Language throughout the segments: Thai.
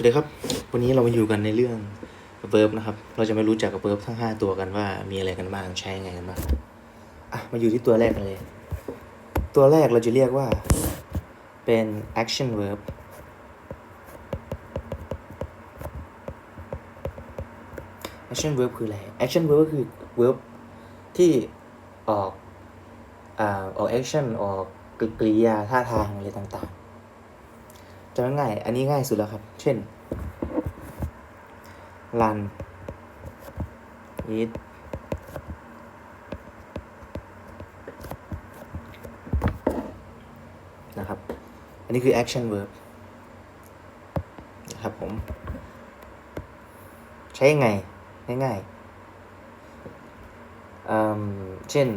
วัสดีครับ วันนี้เรามาอยู่กันในเรื่อง verb นะครับ เราจะมารู้จักกับ verb ทั้ง 5 ตัวกันว่ามีอะไรกันบ้าง ใช้ยังไงกันบ้าง อะ มาอยู่ที่ตัวแรกกันเลย ตัวแรกเราจะเรียกว่าเป็น action verb action verb คืออะไร action verb ก็คือ verb ที่ออกอ่าออก action ออกกริยาท่าทางอะไรต่างๆ จะง่าย อันนี้ง่ายสุดแล้วครับ เช่น run eat นะครับ อันนี้คือ action verb นะครับผม ใช้ยังไง ง่ายๆเช่น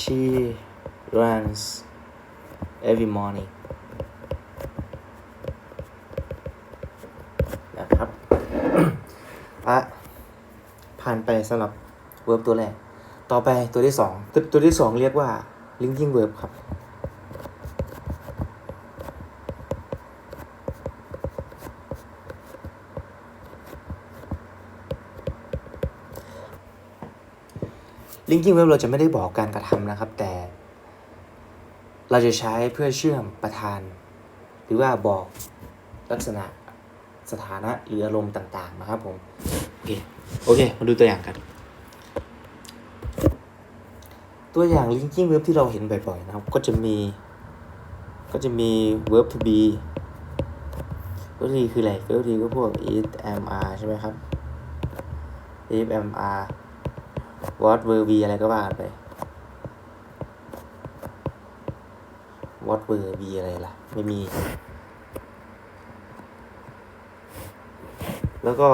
she runs every morning นะครับอะผ่านไปสำหรับ verb ตัวแรก ต่อไปตัวที่สองตัวตัวที่สองเรียกว่า linking verb ครับ linking verb เราจะไม่ได้บอกการกระทำนะครับ แต่ เราจะใช้เพื่อเชื่อมประธาน หรือว่าบอกลักษณะสถานะหรืออารมณ์ต่างๆนะครับผมโอเคโอเค มาดูตัวอย่างกัน ตัวอย่าง linking verb ที่เราเห็นบ่อยๆนะครับ ก็จะมี ก็จะมี verb to be verb to be คืออะไร verb to be ก็พวก is am are ใช่ไหมครับ if am are what were we อะไรก็ว่ากัน ไป what were we อะไรล่ะ ไม่มี แล้วก็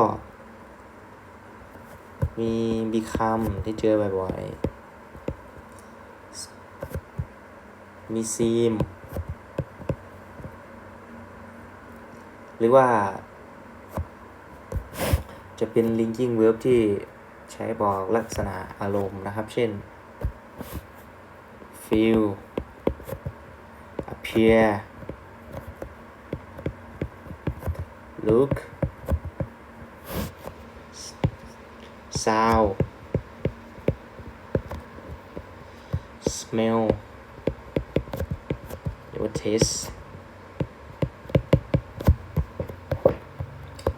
มี become ที่เจอบ่อยๆ มี seem หรือว่า จะเป็น linking verb ที่ใช้บอกลักษณะอารมณ์นะครับ เช่น feel appear look sound smell หรือว่า taste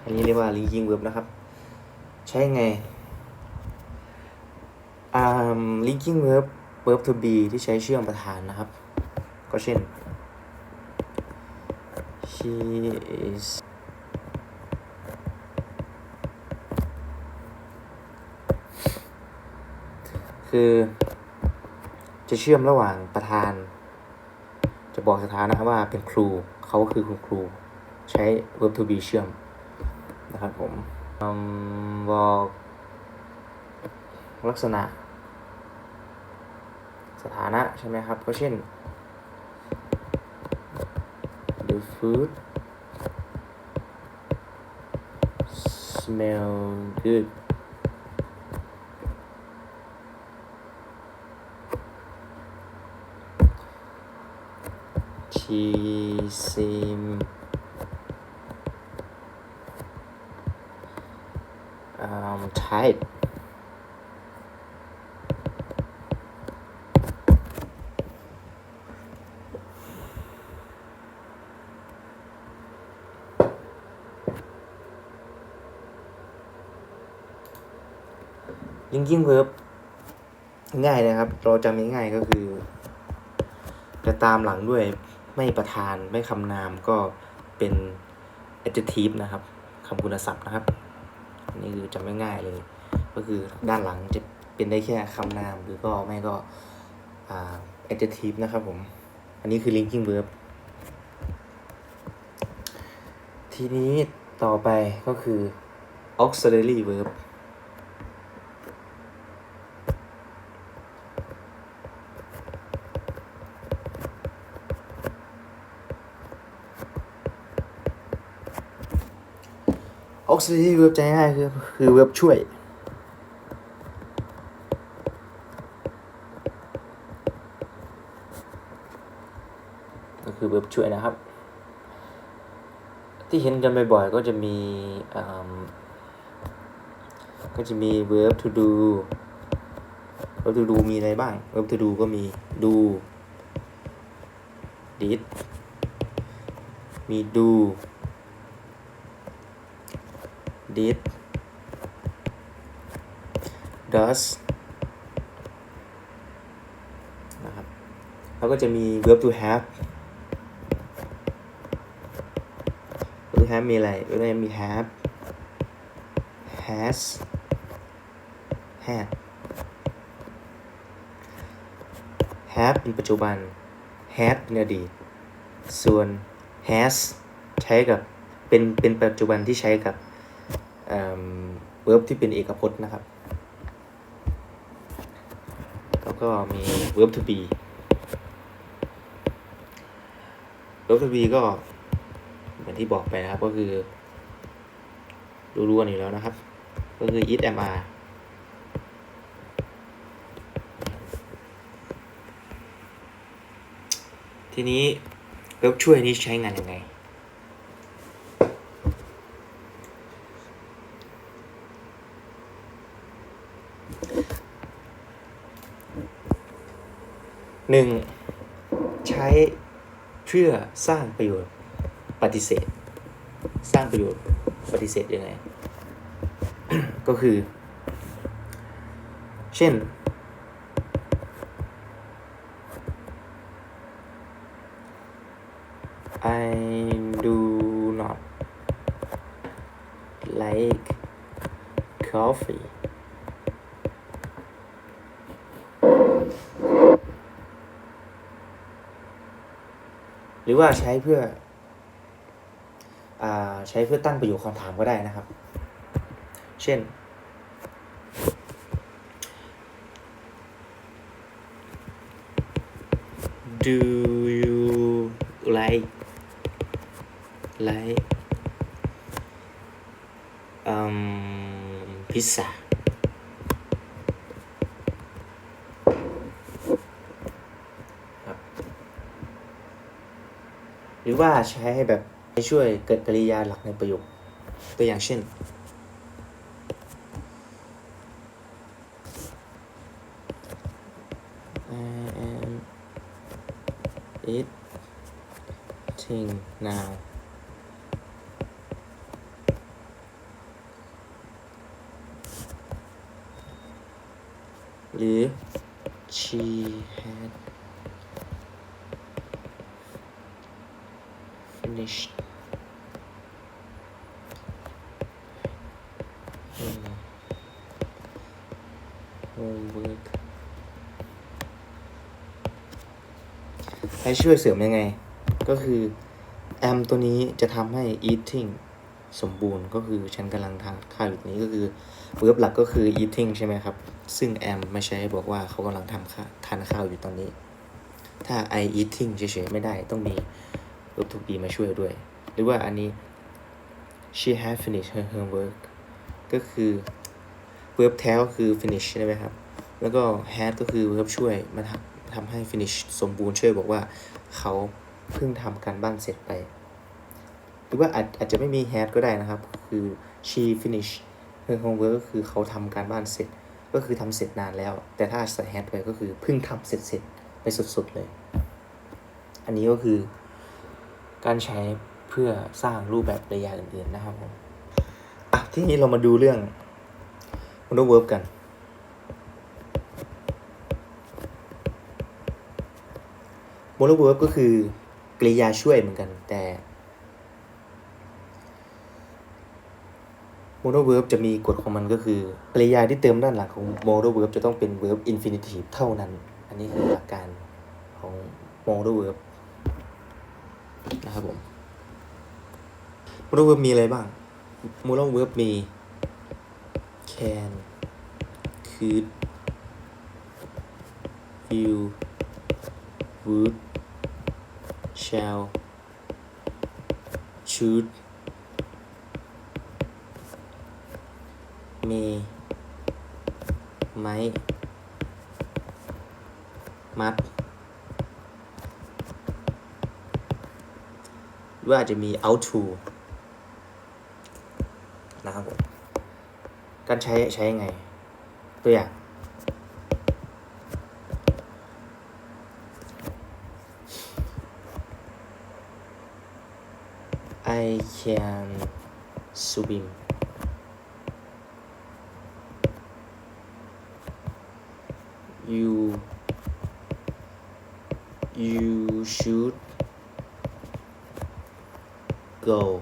อันนี้เรียกว่า linking verb นะครับ ใช้ไงอ่า linking verb verb to be ที่ใช้เชื่อมประธานนะครับ ก็เช่น she is คือจะเชื่อมระหว่างประธาน จะบอกสถานะว่าเป็นครูเขาคือคุณครู ใช้ verb to be เชื่อม นะครับผมบอกลักษณะ สถานะใช่ไหมครับ ก็เช่น food. Smell good. She seem um, tight ลิงกิ้งเวิร์บง่ายนะครับ เราจำง่ายๆก็คือ จะตามหลังด้วยไม่ประธานไม่คำนามก็เป็น adjective นะครับคำคุณศัพท์นะครับอันนี้คือจำง่ายๆเลย ก็คือด้านหลังจะเป็นได้แค่คำนามหรือก็ไม่ก็ adjective นะครับผม อันนี้คือ linking verb ทีนี้ต่อไปก็คือ auxiliary verb อ auxiliary verb ใจง่ายคือคือ verb ช่วย ก็คือ verb ช่วยนะครับ ที่เห็นกันบ่อยๆก็จะมีอืมก็จะมี verb to do verb to do มีอะไรบ้าง verb to do ก็มี do did มี do did does นะครับแล้วก็จะมี verb to have verb to have มีอะไร verb to have มี have has had have เป็นปัจจุบัน had เป็นอดีต ส่วน has ใช้กับ เป็น เป็นปัจจุบันที่ใช้กับ เอิ่ม verb ที่เป็นเอกพจน์นะครับ แล้วก็มี verb to be verb to be ก็เหมือนที่บอกไปนะครับ ก็คือรู้ๆกันอยู่แล้วนะครับ ก็คือ it am are ทีนี้ verb ช่วยนี้ใช้งานยังไง หนึ่งใช้เพื่อสร้างประโยชน์ปฏิเสธ สร้างประโยชน์ปฏิเสธยังไง ก็คือ เช่น I do not like coffee รือว่าใช้เพื่ออใช้เพื่อตั้งประโยคคำถามก็ได้นะครับ เช่น do you like like um pizza ครับ ห รือว่าใช้ให้แบบให้ช่วยเกิดกริยาหลักในประโยค ตัวอย่างเช่น I am eating now หรือ she had finished her homework ให้ช่วยเสริมยังไง ก็คือ am ตัวนี้จะทำให้ eating สมบูรณ์ก็คือฉันกำลังทานข้าวอยู่ตรงนี้ก็คือ verb หลักก็คือ eating ใช่ไหมครับ ซึ่ง am ไม่ใช่บอกว่าเขากำลังทำข้าทานข้าวอยู่ตอนนี้ ถ้า I eating เฉยๆไม่ได้ต้องมี verb to be มาช่วยด้วย หรือว่าอันนี้ she had finished her homework ก็คือ verb แท้ก็คือ finish ใช่ไหมครับ แล้วก็ had ก็คือ verb ช่วยมาทำทำให้ finish สมบูรณ์ช่วยบอกว่าเขาเพิ่งทำการบ้านเสร็จไป หรือว่าอาจอาจจะไม่มี had ก็ได้นะครับ คือ she finish her homework ก็คือเขาทำการบ้านเสร็จ ก็คือทำเสร็จนานแล้ว แต่ถ้าใส่ had ไปก็คือเพิ่งทำเสร็จเสร็จไปสุดๆเลย อันนี้ก็คือการใช้เพื่อสร้างรูปแบบริยาอื่นๆนะครับผม ทีนี้เรามาดูเรื่อง mono verb กัน mono verb ก็คือกริยาช่วยเหมือนกัน แต่ mono verb จะมีกฎของมันก็คือกริยาที่เติมด้านหลังของ mono verb จะต้องเป็น verb infinitive เท่านั้น อันนี้คือหลักการของ mono verb นะครับผม mono verb มีอะไรบ้าง mono verb มี can could will would shall should may might must หรือว่าอาจจะมี out to ใช้ใช้ยังไง ตัวอย่าง I can swim you you should go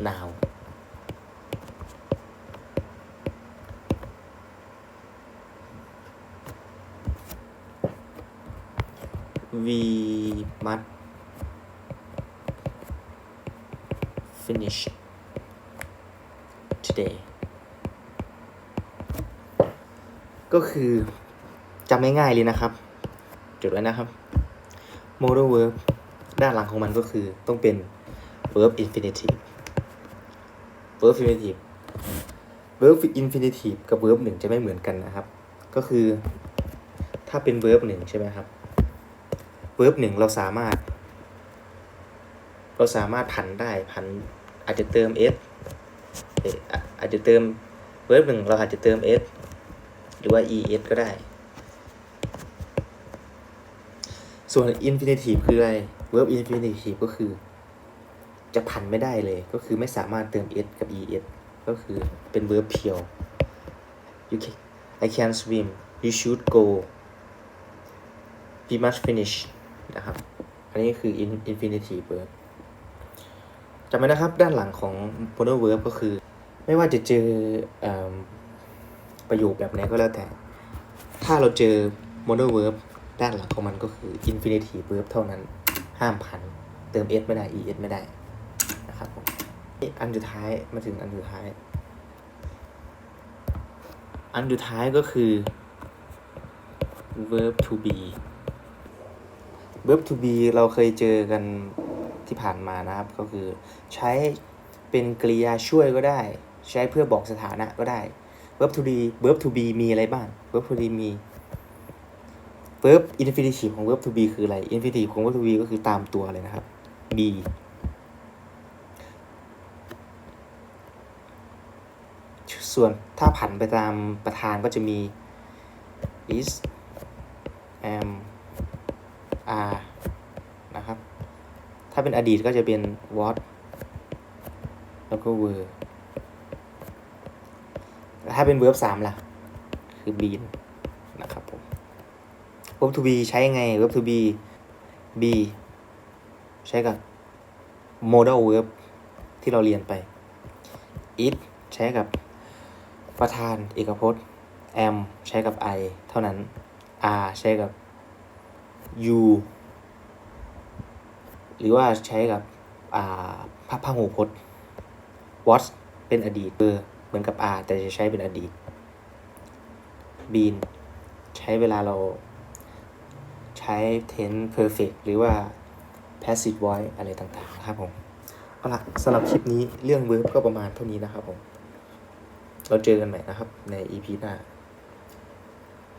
now We must finish today ก็คือจำง่ายๆเลยนะครับจดไว้นะครับ modal verb ด้านหลังของมันก็คือต้องเป็น verb infinitive verb infinitive verb infinitive กับ verb หนึ่งจะไม่เหมือนกันนะครับ ก็คือถ้าเป็น verb หนึ่งใช่ไหมครับ verb หนึ่งเราสามารถ เราสามารถผันได้ผันอาจจะเติม s อาจจะเติม verb หนึ่งเราอาจจะเติม s หรือว่า es ก็ได้ ส่วน infinitive คืออะไร verb infinitive ก็คือ จะผันไม่ได้เลย ก็คือไม่สามารถเติม s กับ es ก็คือเป็น verb เพียว you can I can swim you should go we must finish นะครับ อันนี้คือ infinitive verb จำไว้นะครับด้านหลังของ modal verb ก็คือ ไม่ว่าจะเจออประโยคแบบไหนก็แล้วแต่ ถ้าเราเจอ modal verb ด้านหลังของมันก็คือ infinitive verb เท่านั้นห้ามผัน เติม s ไม่ได้ es ไม่ได้นะครับอันสุดท้ายมาถึงอันสุดท้าย อันสุดท้ายก็คือ verb to be verb to be เราเคยเจอกันที่ผ่านมานะครับ ก็คือใช้เป็นกริยาช่วยก็ได้ ใช้เพื่อบอกสถานะก็ได้ verb to be verb to be มีอะไรบ้าง verb to be มี verb infinitive ของ verb to be คืออะไร infinitive ของ verb to be ก็คือตามตัวเลยนะครับ be ส่วนถ้าผันไปตามประธานก็จะมี is am r นะครับ ถ้าเป็นอดีตก็จะเป็น what แล้วก็ were ถ้าเป็น verb สามล่ะ คือ been นะครับผม verb to be ใช้ยังไง verb to be be ใช้กับ modal verb ที่เราเรียนไป it ใช้กับประธานเอกพจน์ am ใช้กับ I เท่านั้น are ใช้กับ you หรือว่าใช้กับอ่าพระพหูพจน์ was เป็นอดีตเออเหมือนกับ are แต่จะใช้เป็นอดีต been ใช้เวลาเราใช้ tense perfect หรือว่า passive voice อะไรต่างๆนะครับผมเอาละสำหรับคลิปนี้เรื่อง verb ก็ประมาณเท่านี้นะครับผม เราเจอกันใหม่นะครับใน EP หน้า